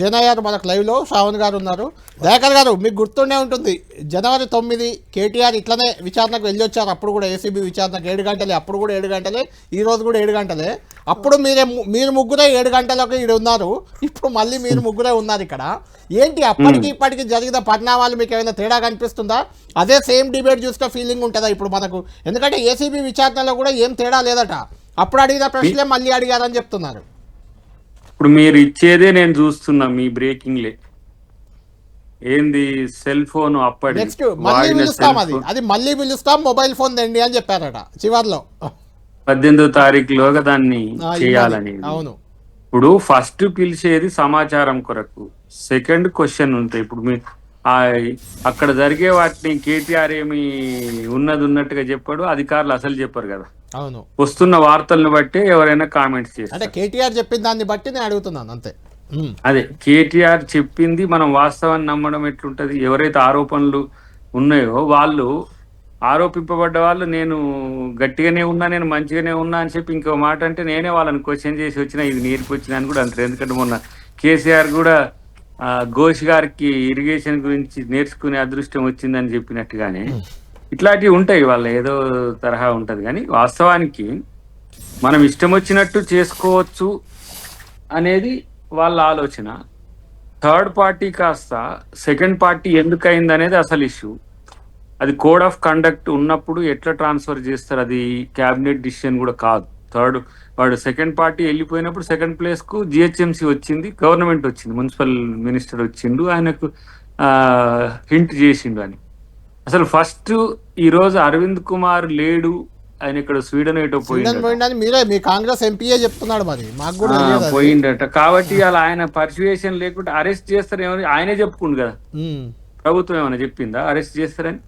జన గారు మనకు లైవ్లో శ్రావణ్ గారు ఉన్నారు. దయాకర్ గారు మీకు గుర్తుండే ఉంటుంది. జనవరి తొమ్మిది కేటీఆర్ ఇట్లనే విచారణకు వెళ్ళి వచ్చారు. అప్పుడు కూడా ఏసీబీ విచారణకు ఏడు గంటలే అప్పుడు కూడా ఏడు గంటలే ఈ రోజు కూడా ఏడు గంటలే. అప్పుడు మీరే మీరు ముగ్గురే ఏడు గంటలకు ఇక్కడ ఉన్నారు. ఇప్పుడు మళ్ళీ మీరు ముగ్గురే ఉన్నారు ఇక్కడ. ఏంటి అప్పటికి ఇప్పటికి జరిగిన పరిణామాలు మీకు ఏమైనా తేడా కనిపిస్తుందా? అదే సేమ్ డిబేట్ చూసిన ఫీలింగ్ ఉంటుందా ఇప్పుడు మనకు? ఎందుకంటే ఏసీబీ విచారణలో కూడా ఏం తేడా లేదట. అప్పుడు అడిగిన ప్రశ్నలే మళ్ళీ అడిగారని చెప్తున్నారు. ఇప్పుడు మీరు ఇచ్చేదే నేను చూస్తున్నా మీ బ్రేకింగ్ లే. ఏంది సెల్ ఫోన్ అప్పటి? నెక్స్ట్ మళ్ళీ పిలుస్తాం అది. అది మళ్ళీ పిలుస్తాం మొబైల్ ఫోన్ తెండి అని చెప్పారట చివర్లో. పద్దెనిమిదో తారీఖులోగా దాన్ని చేయాలని. అవును. ఇప్పుడు ఫస్ట్ పిలిచేది సమాచారం కొరకు. సెకండ్ క్వశ్చన్ ఉంటాయి ఇప్పుడు మీ ఆ అక్కడ జరిగే వాటిని కేటీఆర్ ఏమి ఉన్నది ఉన్నట్టుగా చెప్పాడు అధికారులు అసలు చెప్పారు కదా. అవును. వస్తున్న వార్తలను బట్టి ఎవరైనా కామెంట్స్ చేస్తారు. అంటే కేటీఆర్ చెప్పిన దాన్ని బట్టి నేను అడుగుతున్నాను అంతే. అదే కేటీఆర్ చెప్పింది మనం వాస్తవాన్ని నమ్మడం ఎట్లుంటది ఎవరైతే ఆరోపణలు ఉన్నాయో వాళ్ళు ఆరోపింపబడ్డ వాళ్ళు నేను గట్టిగానే ఉన్నా నేను మంచిగానే ఉన్నా అని చెప్పి ఇంకో మాట అంటే నేనే వాళ్ళని క్వశ్చన్ చేసి వచ్చిన ఇది నేర్పి వచ్చిన అని కూడా అంటారు. ఎందుకంటే మొన్న కేసీఆర్ కూడా ఘోష్ గారికి ఇరిగేషన్ గురించి నేర్చుకునే అదృష్టం వచ్చిందని చెప్పినట్టుగానే ఇట్లాంటివి ఉంటాయి వాళ్ళ ఏదో తరహా ఉంటది. కానీ వాస్తవానికి మనం ఇష్టం వచ్చినట్టు చేసుకోవచ్చు అనేది వాళ్ళ ఆలోచన. థర్డ్ పార్టీ కాస్త సెకండ్ పార్టీ ఎందుకు అయింది అనేది అసలు ఇష్యూ. అది కోడ్ ఆఫ్ కండక్ట్ ఉన్నప్పుడు ఎట్లా ట్రాన్స్ఫర్ చేస్తారు అది క్యాబినెట్ డిసిషన్ కూడా కాదు. థర్డ్ వాడు సెకండ్ పార్టీ వెళ్ళిపోయినప్పుడు సెకండ్ ప్లేస్కు జిహెచ్ఎంసీ వచ్చింది గవర్నమెంట్ వచ్చింది మున్సిపల్ మినిస్టర్ వచ్చిండు ఆయనకు హింట్ చేసిండు అని. అసలు ఫస్ట్ ఈ రోజు అరవింద్ కుమార్ లేడు ఆయన ఇక్కడ స్వీడన్ ఏటో స్వీడన్ పోయిండు పోయిండని మీరే మీ కాంగ్రెస్ ఎంపీఏ చెప్తున్నాడు మరి మాకు కూడా ఆ, తెలియదు అది. పోయిండట. కాబట్టి అలా ఆయన పర్సువేషన్ లేకుండా అరెస్ట్ చేస్తారేమని ఆయనే చెప్పుకుండు కదా. ప్రభుత్వం ఏమైనా చెప్పిందా? అరెస్ట్ చేస్తారని?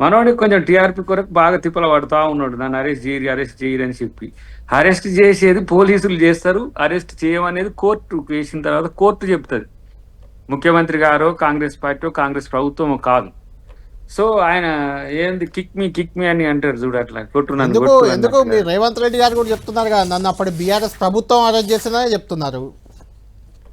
మనోడికి కొంచెం టీఆర్పీ కొరకు బాగా తిప్పల పడుతా ఉన్నాడు. నన్ను అరెస్ట్ చేయరు అరెస్ట్ చేయరు అని చెప్పి. అరెస్ట్ చేసేది పోలీసులు చేస్తారు. అరెస్ట్ చేయమనేది కోర్టు వేసిన తర్వాత కోర్టు చెప్తుంది. ముఖ్యమంత్రి గారు కాంగ్రెస్ పార్టీ కాంగ్రెస్ ప్రభుత్వం కాదు. సో ఆయన ఏంది కిక్ మీ కిక్ మీ అని అంటారు చూడు అట్లా. కొట్టు నన్ను ఎందుకు కొట్టు ఎందుకు అన్నట్టుగా. మీరు రేవంత్ రెడ్డి గారు కూడా చెప్తున్నారు కదా నన్ను అప్పటి బీఆర్ఎస్ ప్రభుత్వం అరెస్ట్ చేసిందని చెప్తున్నారు.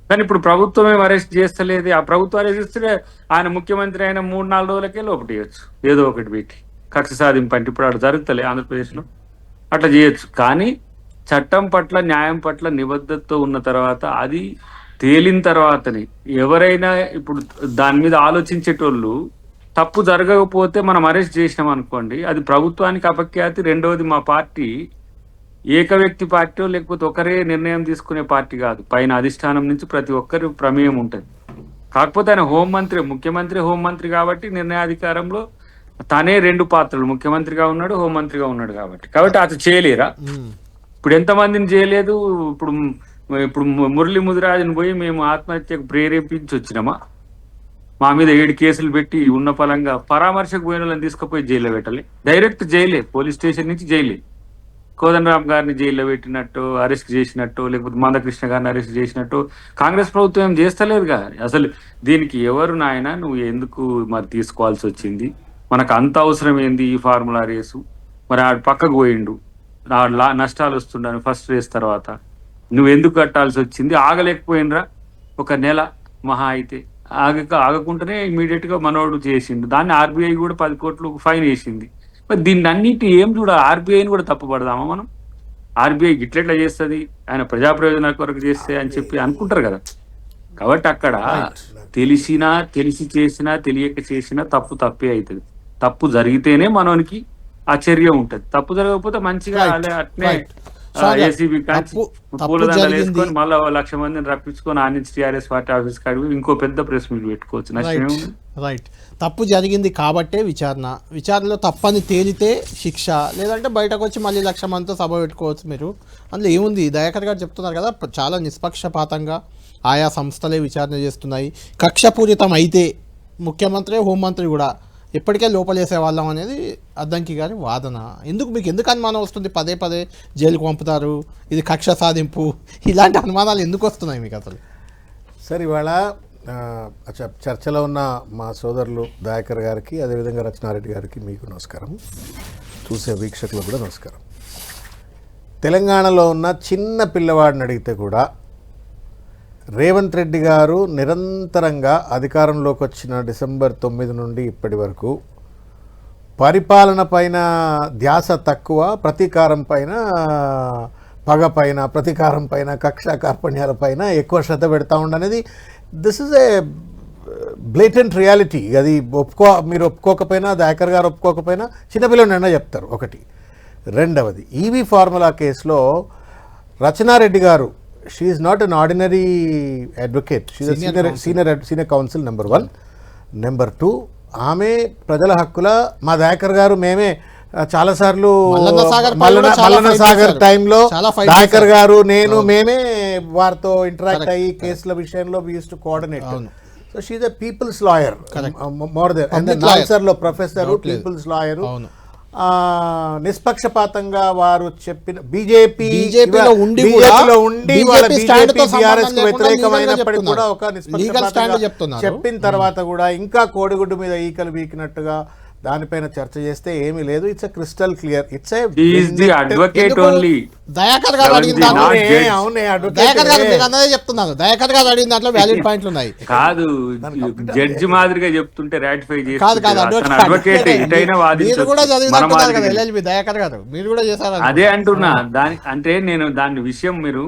కానీ ఇప్పుడు ప్రభుత్వమే అరెస్ట్ చేస్తలేదు. ఆ ప్రభుత్వం అరెస్ట్ చేస్తే ఆయన ముఖ్యమంత్రి అయిన మూడు నాలుగు రోజులకే లోపల చేయొచ్చు ఏదో ఒకటి పెట్టి కక్ష సాధింపు అంటే ఇప్పుడు అక్కడ జరుగుతలే ఆంధ్రప్రదేశ్లో. అట్లా చేయొచ్చు. కానీ చట్టం పట్ల న్యాయం పట్ల నిబద్ధతతో ఉన్న తర్వాత అది తేలిన తర్వాతనే ఎవరైనా ఇప్పుడు దాని మీద ఆలోచించేటోళ్ళు తప్పు జరగకపోతే మనం అరెస్ట్ చేసినాం అనుకోండి అది ప్రభుత్వానికి అపఖ్యాతి. రెండవది మా పార్టీ ఏక వ్యక్తి పార్టీ లేకపోతే ఒకరే నిర్ణయం తీసుకునే పార్టీ కాదు. పైన అధిష్టానం నుంచి ప్రతి ఒక్కరి ప్రమేయం ఉంటుంది. కాకపోతే ఆయన హోంమంత్రి ముఖ్యమంత్రి హోంమంత్రి కాబట్టి నిర్ణయాధికారంలో తనే రెండు పాత్రలు ముఖ్యమంత్రిగా ఉన్నాడు హోంమంత్రిగా ఉన్నాడు కాబట్టి. కాబట్టి అతను చేయలేరా. ఇప్పుడు ఎంతమందిని చేయలేదు? ఇప్పుడు ఇప్పుడు మురళి ముదిరాజుని పోయి మేము ఆత్మహత్యకు ప్రేరేపించి వచ్చినామా? మా మీద ఏడు కేసులు పెట్టి ఉన్న ఫలంగా పరామర్శకు పోయిన వాళ్ళని తీసుకుపోయి జైల్లో పెట్టాలి. డైరెక్ట్ జైలే పోలీస్ స్టేషన్ నుంచి జైలే. కోదండరామ్ గారిని జైల్లో పెట్టినట్టు అరెస్ట్ చేసినట్టు లేకపోతే మందకృష్ణ గారిని అరెస్ట్ చేసినట్టు కాంగ్రెస్ ప్రభుత్వం ఏం చేస్తలేదుగా? అసలు దీనికి ఎవరు నాయన? నువ్వు ఎందుకు మరి తీసుకోవాల్సి వచ్చింది? మనకు అంత అవసరం ఏంది ఈ ఫార్ములా రేసు? మరి ఆడు పక్కకు పోయిండు. ఆ లా- నష్టాలు వస్తుండని ఫస్ట్ రేస్ తర్వాత. నువ్వు ఎందుకు కట్టాల్సి వచ్చింది? ఆగలేకపోయినరా? ఒక నెల మహా అయితే. ఆగక ఆగకుండానే ఇమీడియట్గా మనోడు చేసిండు. దాన్ని ఆర్బీఐ కూడా పది కోట్లు ఫైన్ వేసింది. మరి దీన్ని అన్నిటి ఏం చూడ ఆర్బీఐని కూడా తప్పుపడదామా మనం? ఆర్బీఐ గిట్లెట్లా చేస్తుంది? ఆయన ప్రజా ప్రయోజనాల కొరకు చేస్తే అని చెప్పి అనుకుంటారు కదా. కాబట్టి అక్కడ తెలిసినా తెలిసి చేసినా తెలియక చేసినా తప్పు తప్పే అవుతుంది తప్పు జరిగితేనే మనోనికి ఆ చర్య ఉంటది. తప్పు జరగకపోతే మంచిగా అట్నే. ఏసీబీ కాంచి పూలదండలు. వేసుకొని మళ్ళీ లక్ష మందిని రప్పించుకొని ఆ నుంచి టీఆర్ఎస్ పార్టీ ఆఫీస్ కాడికి ఇంకో పెద్ద ప్రెస్ మీట్ పెట్టుకోవచ్చు. నష్టం రైట్ తప్పు జరిగింది కాబట్టే విచారణ. విచారణలో తప్పని తేలితే శిక్ష. లేదంటే బయటకు వచ్చి మళ్ళీ లక్ష మందితో సభ పెట్టుకోవచ్చు మీరు. అందులో ఏముంది? దయాకర్ గారు చెప్తున్నారు కదా చాలా నిష్పక్షపాతంగా ఆయా సంస్థలే విచారణ చేస్తున్నాయి. కక్షపూరితం అయితే ముఖ్యమంత్రి హోంమంత్రి కూడా ఎప్పటికే లోపలేసే వాళ్ళం అనేది అద్దంకి గారి వాదన. ఎందుకు మీకు ఎందుకు అనుమానం వస్తుంది? పదే పదే జైలుకు పంపుతారు. ఇది కక్ష సాధింపు. ఇలాంటి అనుమానాలు ఎందుకు వస్తున్నాయి మీకు అసలు? సార్ ఇవాళ చర్చలో ఉన్న మా సోదరులు దయాకర్ గారికి అదేవిధంగా రచనారెడ్డి గారికి మీకు నమస్కారం. చూసే వీక్షకులకు కూడా నమస్కారం. తెలంగాణలో ఉన్న చిన్న పిల్లవాడిని అడిగితే కూడా రేవంత్ రెడ్డి గారు నిరంతరంగా అధికారంలోకి వచ్చిన డిసెంబర్ తొమ్మిది నుండి ఇప్పటి వరకు పరిపాలన పైన ధ్యాస తక్కువ ప్రతీకారం పైన పగ పైన ప్రతీకారం పైన కక్ష కార్పణ్యాల పైన ఎక్కువ శ్రద్ధ పెడతా ఉండనేది this is a blatant reality. అది ఒప్పుకో మీరు ఒప్పుకోకపోయినా దయాకర్ గారు ఒప్పుకోకపోయినా చిన్నపిల్లలైనా చెప్తారు ఒకటి. రెండవది ఈవీ ఫార్ములా కేసులో Rachana Reddy garu she not an ordinary advocate senior senior senior counsel number one number two ఆమె ప్రజల హక్కుల మా దయాకర్ గారు మేమే చాలాసార్లు మల్లన్న సాగర్. టైంలో దయాకర్. గారు నేను మేమే వారితో ఇంటరాక్ట్ అయ్యి కేసుల విషయంలో used to coordinate so she's a people's lawyer more than అండ్లో professor. People's lawyer. నిష్పక్షపాతంగా వారు చెప్పిన బీజేపీ ఉండి కూడా వ్యతిరేకమైనప్పటికీ ఒక నిష్పక్షపాతంగా. చెప్పిన తర్వాత కూడా ఇంకా కోడిగుడ్డు మీద ఈకలు వీకినట్టుగా దానిపైన చర్చ చేస్తే ఏమీ లేదు. It's crystal clear it's advocate? Only Dayakar గారు అడిగిన దాంట్లో దయాకర్ గారు మీకు అన్నదే చెప్తున్నాను. దయాకర్ గారు అడిగిన దాంట్లో వ్యాలిడ్ పాయింట్లు ఉన్నాయి. కాదు జడ్జి మాదిరిగా చెప్తుంటే రాటిఫై కాదు కాదు చేస్తుంది అడ్వకేట్ మీరు కూడా చదివినట్టున్నారు కదా ఎల్ఎల్బి దయాకర్ గారు. మీరు కూడా చేశారు అదే అంటున్నా. దాని అంటే నేను దాని విషయం మీరు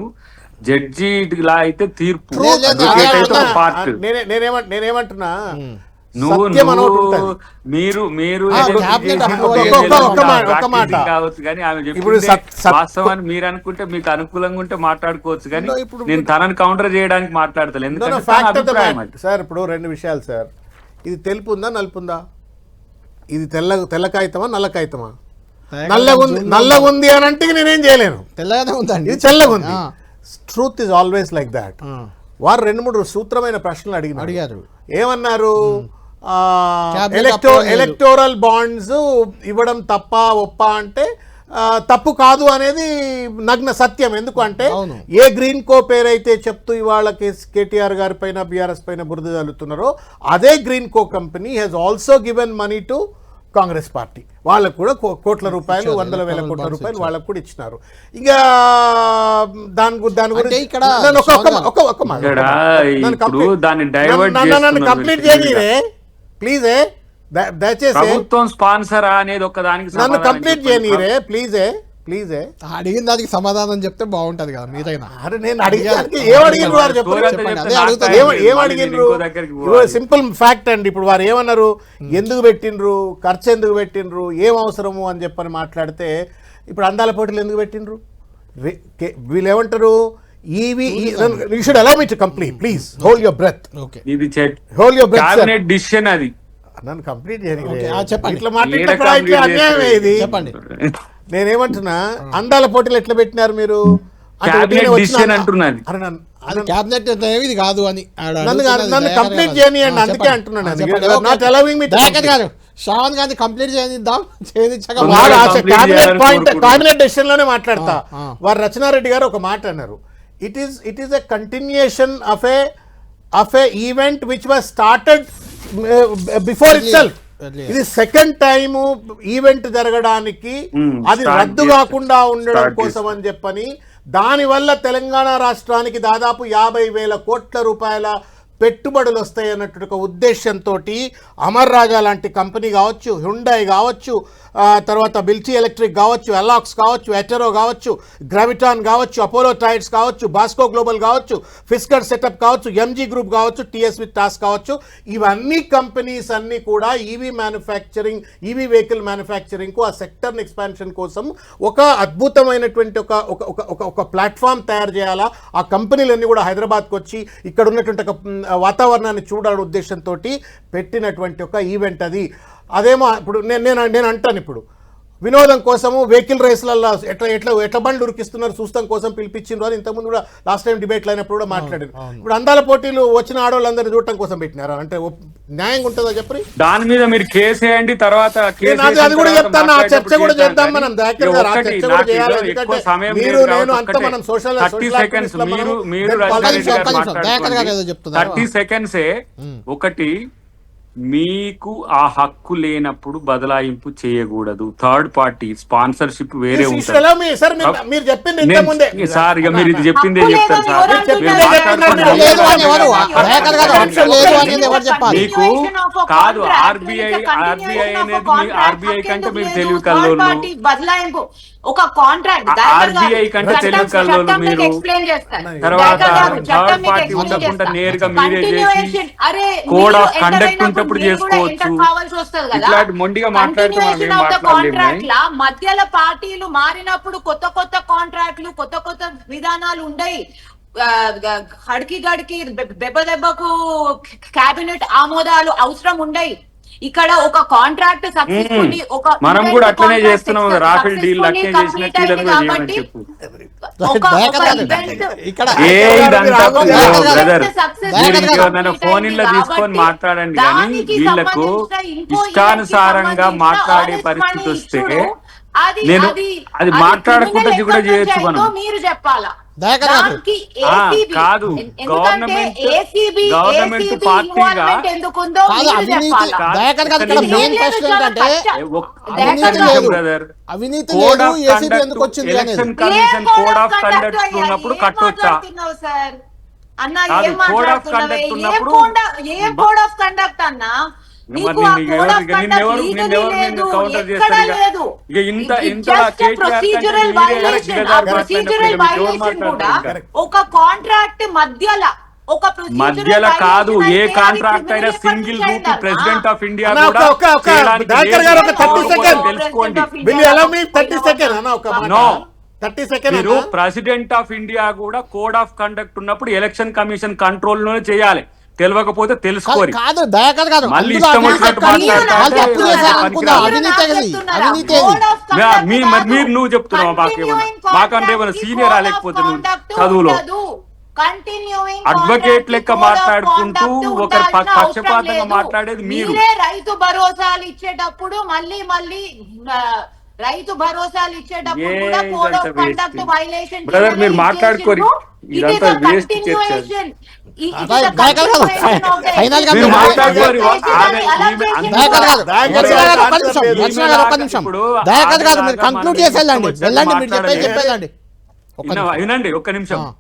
జడ్జి లా అయితే తీర్పు. నేనేమంటున్నా? మీరు మీరు ఇప్పుడు వాస్తవాన్ని మీరు అనుకుంటే మీకు అనుకూలంగా ఉంటే మాట్లాడుకోవచ్చు కానీ నేను తనని కౌంటర్ చేయడానికి మాట్లాడతాను ఎందుకంటే. సార్ ఇప్పుడు రెండు విషయాలు సార్ ఇది తెలుపు ఉందా నలుపు ఉందా ఇది తెల్ల తెల్ల కాగితమా నల్ల కాగితమా దయాకర్ నల్లగా గారు ఉంది జూన్ నల్లగా ఉంది అని అంటే నేనేం చేయలేను. తెల్లగానే ఉందండి. ఇది తెల్లగా truth is always like that వారు రెండు మూడు సూత్రమైన ప్రశ్నలు అడిగినారు. అడిగారు. ఏమన్నారు? ఎలక్టో. ఎలక్టోరల్ బాండ్స్ ఇవ్వడం తప్ప ఒప్ప అంటే తప్పు కాదు అనేది నగ్న సత్యం ఎందుకంటే. ఏ గ్రీన్ కో పేరైతే చెప్తూ ఇవాళ కేస్- కేటీఆర్ గారి పైన బీఆర్ఎస్ పైన బురద చల్లుతున్నారో అదే Greenko company has also given money to Congress party వాళ్ళకు కూడా కో- కోట్ల రూపాయలు వందల వేల కోట్ల రూపాయలు. వాళ్ళకు కూడా ఇచ్చినారు ఇంకా దాని దాని అంటే గురించి ఇక్కడ ఒక్క- ఒక్క మాట, కంప్లీట్ ప్లీజే దయచేసి ప్రభుత్వం స్పాన్సరా అనేది ఒక దానికి నన్ను సమాధానం కంప్లీట్. చేయనీరే ప్లీజే ప్లీజే. అడిగిన దానికి సమాధానం చెప్తే బాగుంటది కదా మీరైనా అరే నేను అడిగానికి ఏం వారు అడిగినరు పోవాలి. సింపుల్ ఫ్యాక్ట్ అండి ఇప్పుడు వారు ఏమన్నారు? ఎందుకు పెట్టిండ్రు? ఖర్చు ఎందుకు పెట్టిండ్రు? ఏం అవసరము అని చెప్పని మాట్లాడితే ఇప్పుడు అందాల పోటీలు ఎందుకు పెట్టిండ్రు? వీళ్ళు ఏమంటారు? ఈవి you should allow me to complete please hold your breath okay ఇది hold your breath cabinet decision అది. నన్ను కంప్లీట్ ఓకే, ఆ, చెప్పండి. ఇట్లా అన్యాయమే ఇది చెప్పండి. నేనేమంటున్నా అందాల పోటీలు ఎట్లా పెట్టినారు మీరు? ఇది కాదు అని నన్ను గారు. చేయనీయండి, అందుకే. అంటున్నాను. గారు శ్రావణ్ గాంధీ కంప్లీట్ చేయిద్దాం చేయించక క్యాబినెట్ చేయాలని పాయింట్ కోరుకుంటున్నాను. క్యాబినెట్ డెసిషన్లోనే మాట్లాడతా. వారు రచనారెడ్డి గారు ఒక మాట అన్నారు. It is it is a continuation of a of a event which was started before itself Earlier. ఇది సెకండ్ టైం ఈవెంట్ జరగడానికి Hmm, అది రద్దు. కాకుండా ఉండడం కోసం అని చెప్పని దానివల్ల తెలంగాణ రాష్ట్రానికి దాదాపు యాభై వేల కోట్ల రూపాయల పెట్టుబడులు వస్తాయి అన్నట్టు ఒక ఉద్దేశంతో అమర్ రాజా లాంటి కంపెనీ కావచ్చు హ్యుండాయ్ కావచ్చు తర్వాత బిల్చి ఎలక్ట్రిక్ కావచ్చు ఎలాక్స్ కావచ్చు ఎటెరో కావచ్చు గ్రావిటాన్ కావచ్చు అపోలో టైర్స్ కావచ్చు బాస్కో గ్లోబల్ కావచ్చు ఫిస్కర్ సెటప్ కావచ్చు ఎంజీ గ్రూప్ కావచ్చు టిఎస్ విత్ టాస్ కావచ్చు. ఇవన్నీ కంపెనీస్ అన్నీ కూడా ఈవీ మ్యానుఫ్యాక్చరింగ్ ఈవీ వెహికల్ మ్యానుఫ్యాక్చరింగ్కు ఆ సెక్టర్ని ఎక్స్పాన్షన్ కోసం ఒక అద్భుతమైనటువంటి ఒక ఒక ఒక ఒక ఒక ప్లాట్ఫామ్ తయారు చేయాలా? ఆ కంపెనీలన్నీ కూడా హైదరాబాద్కి వచ్చి ఇక్కడ ఉన్నటువంటి వాతావరణాన్ని చూడాలని ఉద్దేశంతో పెట్టినటువంటి ఒక ఈవెంట్ అది. అదేమో ఇప్పుడు నేను నేను నేను అంటాను ఇప్పుడు. వినోదం కోసము వెహికల్ రేసులలో ఎట్లా ఎట్లా ఎట్లా బండ్లు ఉరికిస్తున్నారు చూస్తాం కోసం పిలిపించిండ్రు అని ఇంతకుముందు కూడా లాస్ట్ టైం డిబేట్లు అయినప్పుడు కూడా మాట్లాడారు. ఇప్పుడు అందాల పోటీలు వచ్చిన ఆడవాళ్ళందరినీ చూడటం కోసం పెట్టినారు? అంటే న్యాయంగా ఉంటుందా చెప్పి దాని మీద మీరు కేసు వేయండి తర్వాత అది- కూడా చెప్తాను, ఆ చర్చ కూడా చేద్దాం మనం, చర్చ కూడా చేయాలి, ఎందుకంటే మీరు, నేను అంతా. మనం social- 30 social seconds activists లా మీరు. థర్టీ సెకండ్సే ఒకటి మీకు ఆ హక్కు లేనప్పుడు బదలాయింపు చేయకూడదు. థర్డ్ పార్టీ స్పాన్సర్షిప్ వేరే ఉంటుంది. సార్ ఇక మీరు ఇది చెప్పిందే లేదని సార్? మీకు కాదు ఆర్బీఐ ఆర్బీఐ అనేది మీ ఆర్బీఐ కంటే మీరు తెలివి కల్లోళ్ళు. బదలాయింపు. ఒక కాంట్రాక్ట్ కంటే మీరు. చేస్తారు తర్వాత థర్డ్ పార్టీ ఉండకుండా. నేరుగా మీరే చేసి ఉంటప్పుడు చేసుకోవచ్చు. ఇట్లాంటి మొండిగా మధ్యలో పార్టీలు మారినప్పుడు కొత్త కొత్త కాంట్రాక్ట్లు కొత్త కొత్త విధానాలు ఉండయి హడికి గడికి దెబ్బ దెబ్బకు కేబినెట్ ఆమోదాలు అవసరం ఉండయి ఇక్కడ ఒక కాంట్రాక్ట్ సక్సెస్ఫుల్లీ ఒక మనం కూడా అట్లనే చేస్తున్నాం రాఫెల్ డీల్ అట్లనే కాబట్టి ఫోన్ ఇన్లో తీసుకొని మాట్లాడండి కానీ వీళ్ళకు ఇష్టానుసారంగా మాట్లాడే పరిస్థితి వస్తే నేను అది అది అది మాట్లాడకుండా కూడా చేయొచ్చు మనం. మీరు చెప్పాలా? కాదు. గవర్నమెంట్- గవర్నమెంట్ పార్టీగా అవినీతి election commission code of conduct? ఉన్నప్పుడు కట్టొచ్చా? అన్న ఏం మాట్లాడుతున్నావే? ఏం కోడ్ ఆఫ్ కండక్ట్ అన్న ఇంత ఇంత? ఒక కాంట్రాక్ట్ మధ్యల ఒక మధ్యలో కాదు ఏ కాంట్రాక్ట్ అయినా single rupee. President of India అన్న, కూడా ఒక- ఒక- ఒక చేయడానికి డాక్టర్ గారు ఒక లేదు. 30 ఎవరు సెకండ్. తెలుసుకోండి will allow me thirty second అన్న ఒక మాట No. థర్టీ సెకండ్ మీరు ప్రెసిడెంట్ ఆఫ్ ఇండియా కూడా కోడ్ ఆఫ్ కండక్ట్ ఉన్నప్పుడు ఎలక్షన్ కమిషన్ కంట్రోల్లోనే చేయాలి తెలియకపోతే కాదు- తెలుసుకోరి కాదు దయాకర్ గారు మళ్ళీ ఇష్టం వచ్చినట్టు ఎక్కడుంది? మాట్లాడతారు. వాళ్ళు తప్పు అంటే చేశారు అది అనుకుందాం పనికిరాదు. అవినీతి ఏది అవినీతి ఏది మీ- మీ- మరి మీరు నువ్వు చెప్తున్నావా మాకేమన్నా? మాకంటే ఏమైనా senior ఆ లేకపోతే నువ్వు చదువులో? Advocate లెక్క మాట్లాడుకుంటూ ఒకరి ప- పక్షపాతంగా మాట్లాడేది మీరు. రైతు భరోసాలు ఇచ్చేటప్పుడు మళ్ళీ మళ్ళీ రైతు భరోసాలు ఇచ్చేటప్పుడు కూడా కోడ్ ఇదంతా of conduct waste. Violation Brother, మీరు మాట్లాడుకోరి. ఇదంతా మీరు కంక్లూడ్ చేసి వెళ్ళండి వెళ్ళండి మీరు చెప్పేది. చెప్పేదండి ఒక్క వినవా? నిమిషం. వినండి ఒక్క నిమిషం.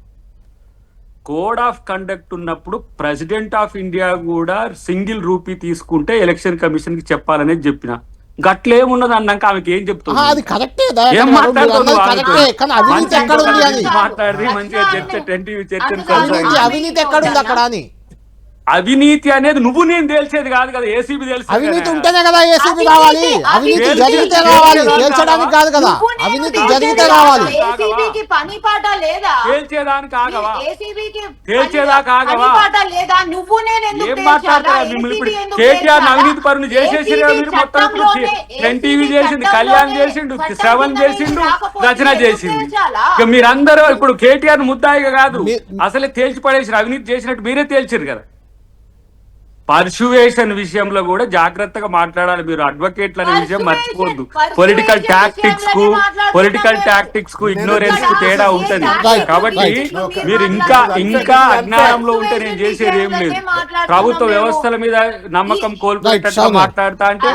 కోడ్ ఆఫ్ కండక్ట్ ఉన్నప్పుడు ప్రెసిడెంట్ ఆఫ్ ఇండియా కూడా సింగిల్ రూపీ తీసుకుంటే ఎలక్షన్ కమిషన్కి చెప్పాలనేది చెప్పిన గట్లేమున్నది అన్నాక ఆమెకి ఏం చెప్తుంది? అది కరెక్టే ఏం మంచిగా చర్చ అవినీతి కొనసాగించు. అవినీతి ఎక్కడ ఉంది అక్కడ అని? అవినీతి అనేది నువ్వు నేను తేల్చేది కాదు కదా ఏసీబీ తెలుసు అవినీతి. ఉంటేనే కదా ఏసీబీ రావాలి అవినీతి జరిగితే రావాలి కాదా? తేల్చడానికి కాదు కదా అవినీతి జరిగితే. రావాలి ఏసీబీకి పని పాట లేదా తేల్చేదానికి ఆగవా ఏసీబీకి తేల్చేదాకా ఆగవా? పని పాట లేదా నువ్వు నేను ఎందుకు ఏం తేల్చాలా? మాట్లాడతారా మిమ్మల్ని ఇప్పుడు కేటీఆర్? అవినీతి పరుని చేసేసిరా ACB మీరు మొత్తం ఇప్పుడు చట్టంలోనే, టెన్ టీవీ ACB చేసిండు చట్టంలోనే కళ్యాణ్ చేసిండు శ్రవణ్ చేసిండు రచన తేల్చాలా? ఇక మీరందరూ ఇప్పుడు కేటీఆర్ ముద్దాయిగా కాదు అసలే తేల్చి పడేసారు అవినీతి చేసినట్టు మీరే తేల్చారు కదా పర్సువేషన్ విషయంలో కూడా జాగ్రత్తగా మాట్లాడాలి మీరు అడ్వకేట్ల అనే విషయం మర్చిపోద్దు పొలిటికల్ టాక్టిక్స్కు పొలిటికల్. టాక్టిక్స్కు ఇగ్నోరెన్స్కు తేడా ఉంటది కాబట్టి మీరు ఇంకా. ఇంకా అజ్ఞానంలో ఉంటే నేను చేసేది ఏం లేదు ప్రభుత్వ. వ్యవస్థల మీద నమ్మకం కోల్పోయేటట్టు. మాట్లాడతా అంటే